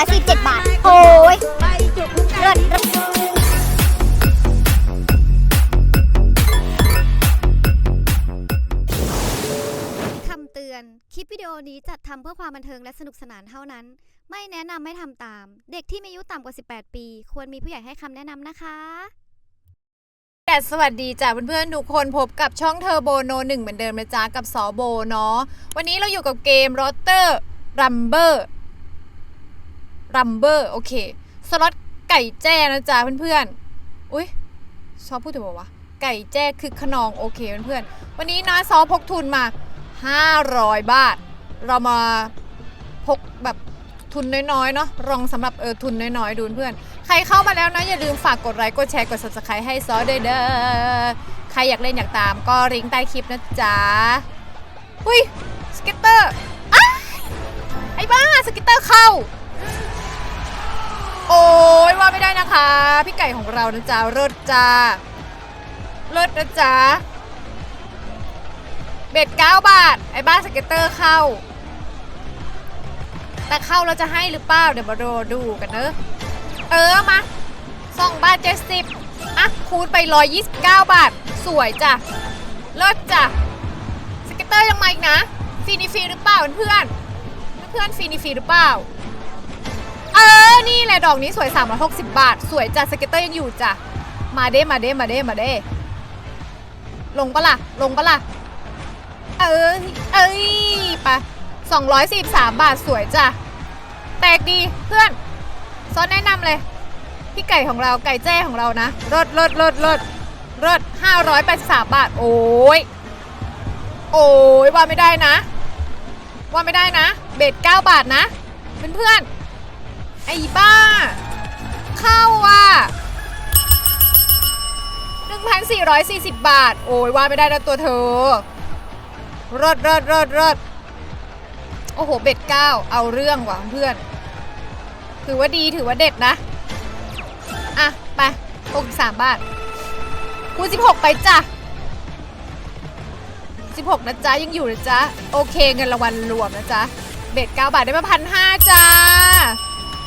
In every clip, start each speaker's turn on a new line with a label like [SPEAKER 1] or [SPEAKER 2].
[SPEAKER 1] 117 บาท โอ้ยเลิศคำเตือน คลิปวิดีโอนี้จัดทำเพื่อความบันเทิงและสนุกสนานเท่านั้น ไม่แนะนำไม่ทำตาม เด็กที่มีอายุต่ำกว่า 18 ปี ควรมีผู้ใหญ่ให้คำแนะนำนะคะ
[SPEAKER 2] แต่สวัสดีจ้ะเพื่อนๆทุกคนพบกับช่องเทอร์โบโนหนึ่งเหมือนเดิมนะจ๊ะกับสอโบเนาะวันนี้เราอยู่กับเกมโรเตอร์รัมเบอร์ รัมเบอร์โอเค สล็อตไก่แจ้นะจ๊ะเพื่อนๆ อุ้ยชอบพูดถึงบอกว่าไก่แจ้คือขนองโอเคเพื่อนๆ วันนี้นะซอพกทุนมา 500 บาท เรามาพกแบบทุนน้อยๆเนาะรองสำหรับเออทุนน้อยๆ ดูเพื่อน ใครเข้ามาแล้วนะ อย่าลืมฝากกดไลค์กดแชร์กด subscribe ให้ซอเด้อใครอยากเล่นอยากตามก็ลิงก์ใต้คลิปนะจ๊ะอุ้ยสเก็ตเตอร์อ้ไอ้บ้าสเก็ตเตอร์เข้า ไม่ได้นะคะ พี่ไก่ของเรานะจ๊ะเลิศจ้าเลิศนะจ๊ะเบ็ดเก้าบาท ไอ้บ้าสเก็ตเตอร์เข้า แต่เข้าเราจะให้หรือเปล่า เดี๋ยวมาดูดูกันเนอะเออมาสองบาทเจ็ดสิบอะคูณไปร้อยยี่สิบเก้าบาท สวยจ้ะเลิศจ้ะสเก็ตเตอร์ยังมาอีกนะฟรีนี่ฟรีหรือเปล่าเพื่อนเพื่อนฟรีนี่ฟรีหรือเปล่า นี่แหละดอกนี้สวย 360 บาท สวยจ้ะสเก็ตเตอร์ยังอยู่จ้ะ มาเด้มาเด้มาเด้มาเด้ลงปะล่ะ ลงปะล่ะ เออเอ้ยไป243 บาทสวยจ้ะ แตกดีเพื่อนซอสแนะนำเลย พี่ไก่ของเราไก่แจ้ของเรานะรสรสรสรสรสห้าร้อยแปดสิบสามบาท โอ้ย โอ้ยว่าไม่ได้นะ ว่าไม่ได้นะ เบ็ดเก้าบาทนะ เพื่อนๆ ไอ้บ้า เข้าว่ะหนึ่งพันสี่ร้อยสี่สิบบาท โอ้ยว่าไม่ได้นะตัวเธอรสรสรสรสโอ้โห เบ็ดเก้าเอาเรื่องว่ะเพื่อน ถือว่าดีถือว่าเด็ดนะ อะ ไป63บาทคูณ16 ไปจ้ะ 16 นะจ๊ะ ยังอยู่นะจ๊ะ โอเคเงินรางวัลรวมนะจ๊ะ เบ็ด9บาทได้มาพันห้าจ้า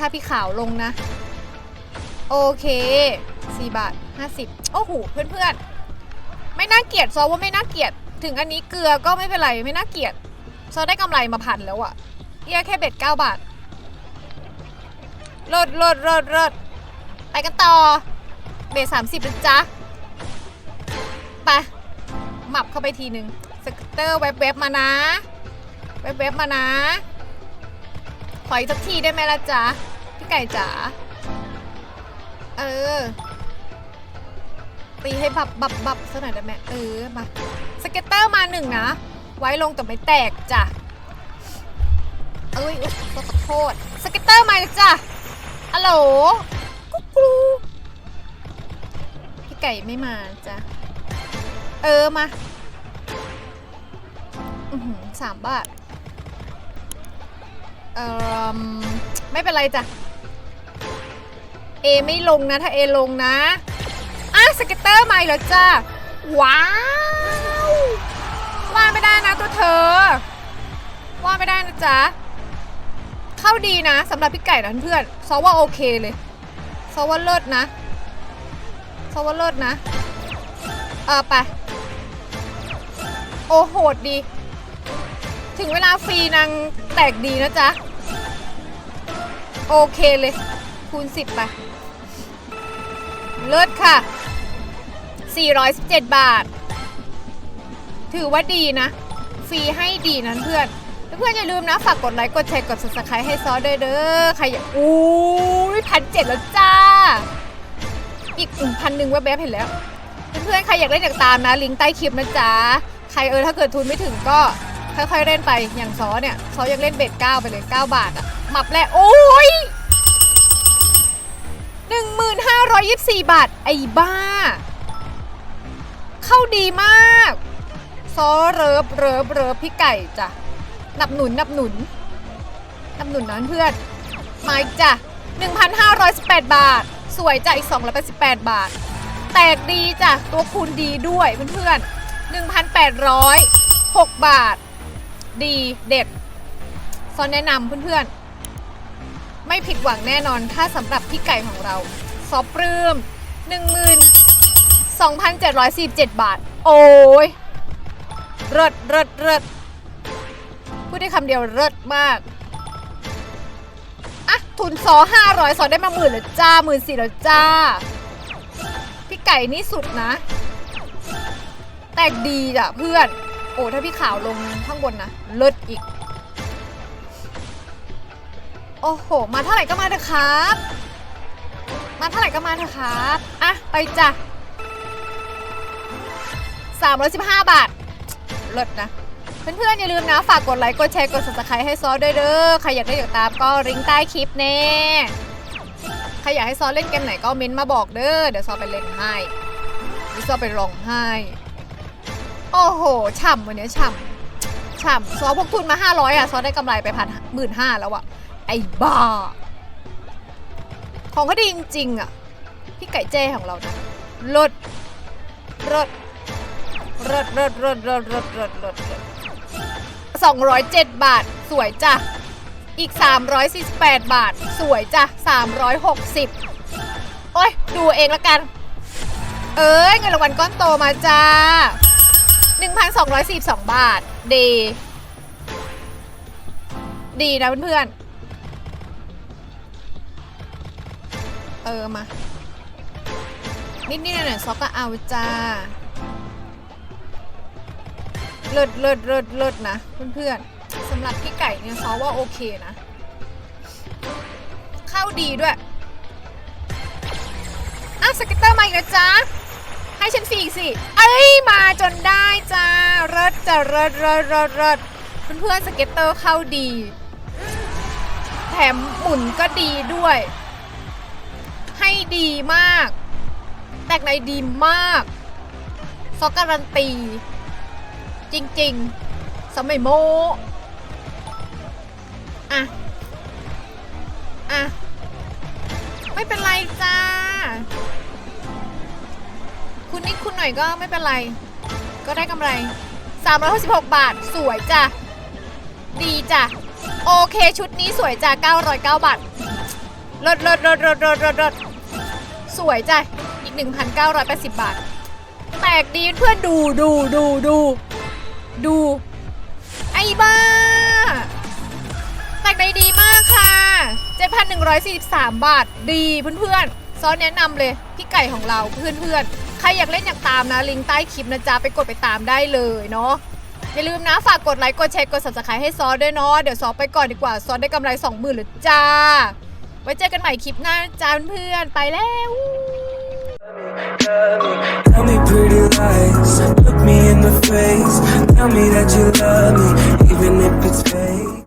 [SPEAKER 2] ถ้าพี่ขาวลงนะ โอเค 4 บาท 50 โอ้โห เพื่อนๆ ไม่น่าเกลียดซอว่าไม่น่าเกลียด ถึงอันนี้เกลือก็ไม่เป็นไรไม่น่าเกลียด ซอได้กำไรมาพันแล้วอะเอียแค่เบ็ด 9 บาทรดรดรดรดไปกันต่อ เบสสามสิบจ๊ะไปหมับเข้าไปทีหนึ่งสเกตเตอร์แวบๆมานะ แวบๆมานะ ขออีกสักทีได้ไหมล่ะจ๊ะ ไก่จ๋า เออ ตีให้บับบับบับสักหน่อยได้ไหมเออ มาสเก็ตเตอร์มาหนึ่งนะ ไว้ลงแต่ไม่แตกจ้ะ เอ้ยอุ๊ยขอโทษ สเก็ตเตอร์มาแล้วจ้ะอัลโหลกุ๊กกูพี่ไก่ไม่มาจ้ะ เออ มาอือหือสามบาท เอ่อ ไม่เป็นไรจ้ะ เอไม่ลงนะถ้าเอลงนะอะสเก็ตเตอร์มาอีกแล้วจ้ะว้าวว่าไม่ได้นะตัวเธอ ว่าไม่ได้นะจ๊ะเข้าดีนะสำหรับพี่ไก่นะเพื่อนซอว่าโอเคเลยซอว่าเลิศนะซอว่าเลิศนะเออไปโอโหดดี ถึงเวลาฟรีนางแตกดีนะจ๊ะ โอเคเลย คูณ10ไป เลิศค่ะ 417 บาท ถือว่าดีนะ ฟรีให้ดีนะเพื่อน เพื่อนอย่าลืมนะ ฝากกดไลค์ กดแชร์ กด subscribe ให้ซอสด้วยเด้อ ใครอยากอู้ยพันเจ็ดแล้วจ้า อีกพันหนึ่งว่าแบบเห็นแล้ว เพื่อนๆ ใครอยากเล่นอยากตามนะ ลิงก์ใต้คลิปนะจ๊ะ ใครเออถ้าเกิดทุนไม่ถึงก็ค่อยๆ เล่นไป อย่างซอเนี่ย ซอยังเล่นเบ็ดเก้าไปเลย 9 บาทอะหมับแรกโอ้ย 1524 บาท ไอ้บ้า เข้าดีมาก ซอเริบเริบเริบพี่ไก่จ้ะนับหนุนนับหนุนนับหนุนนั้นเพื่อนมาอีกจ้ะ 1,518 บาท สวยจ้ะ อีก 288 บาท แตกดีจ้ะ ตัวคูณดีด้วยเพื่อนๆ1,806 บาท ดีเด็ดซอนแนะนำเพื่อนๆ ไม่ผิดหวังแน่นอน ถ้าสำหรับพี่ไก่ของเรา ซอปปลื้ม12,747 บาท โอ้ยเลิศเลิศเลิศพูดได้คำเดียวเลิศมาก อะ ทุนซอ500ซอได้มาหมื่นแล้วจ้าหมื่นสี่แล้วจ้า พี่ไก่นี่สุดนะ แตกดีจ้ะเพื่อน โอ้ ถ้าพี่ขาวลงข้างบนนะ เลิศอีก โอ้โห มาเท่าไหร่ก็มาเถอะครับ มาเท่าไหร่ก็มาเถอะครับ อะ ไปจ้ะ315 บาทเลิศนะ เพื่อนๆอย่าลืมนะ ฝากกดไลค์ กดแชร์ กด subscribe ให้ซอสด้วยเด้อ ใครอยากได้อยากตามก็ลิงก์ใต้คลิปแน่ ใครอยากให้ซอสเล่นเกมไหนก็เม้นต์มาบอกเด้อ เดี๋ยวซอสไปเล่นให้หรือซอสไปลองให้ โอ้โห ฉ่ำวันนี้ฉ่ำฉ่ำซอสพกทุนมา 500 อะ ซอสได้กำไรไปพันหมื่นห้าแล้วอะ ไอ้บ้า ของเขาดีจริงๆอะ พี่ไก่เจ้ของเรานะรดรดรดรดรดรดรดรดรดสองร้อยเจ็ดบาท สวยจ้ะ อีก 348 บาท สวยจ้ะ 360 โอ้ย ดูเองละกัน เอ้ยเงินรางวัลก้อนโตมาจ้า 1,242 บาท ดี ดีนะเพื่อนๆ ออมา นิดๆหน่อยๆซอกก็เอาจ้าเลิศเลิศเลิศเลิศนะ เพื่อนๆสำหรับพี่ไก่เนี่ยซอว่าโอเคนะ เข้าดีด้วยอะสเก็ตเตอร์มาอีกแล้วจ้าให้ฉันฟรีสิ เอ้ย มาจนได้จ้าเลิศจะเลิศเลิศเลิศเลิศเพื่อนๆสเก็ตเตอร์เข้าดี แถมหมุนก็ดีด้วย ให้ดีมาก แตกในดีมากซอกการันตี จริงๆ สมัยโมอะ อะ ไม่เป็นไรจ้า คุณนิดคุณหน่อยก็ไม่เป็นไร ก็ได้กำไร 366 บาทสวยจ้ะ ดีจ้ะ โอเคชุดนี้สวยจ้ะ 909 บาทลดลดลดลดลดลดลด สวยจ้ะอีก 1,980 บาท แตกดีเพื่อนดูดูดูดูดู ไอ้บ้า แตกได้ดีมากค่ะ 7,143 บาทดีเพื่อนๆซอสแนะนำเลย พี่ไก่ของเราเพื่อนๆ ใครอยากเล่นอยากตามนะ ลิงก์ใต้คลิปนะจ๊ะ ไปกดไปตามได้เลยเนาะอย่าลืมนะ ฝากกดไลค์ กดแชร์ กด subscribe ให้ซอสด้วยเนาะ เดี๋ยวซอสไปก่อนดีกว่า ซอสได้กำไร 20,000หรือจ้า ไว้เจอกันใหม่คลิปหน้าจ้าเพื่อนไปแล้ว
[SPEAKER 3] Tell me pretty lies, look me in the face. Tell me that you love me, even if it's fake.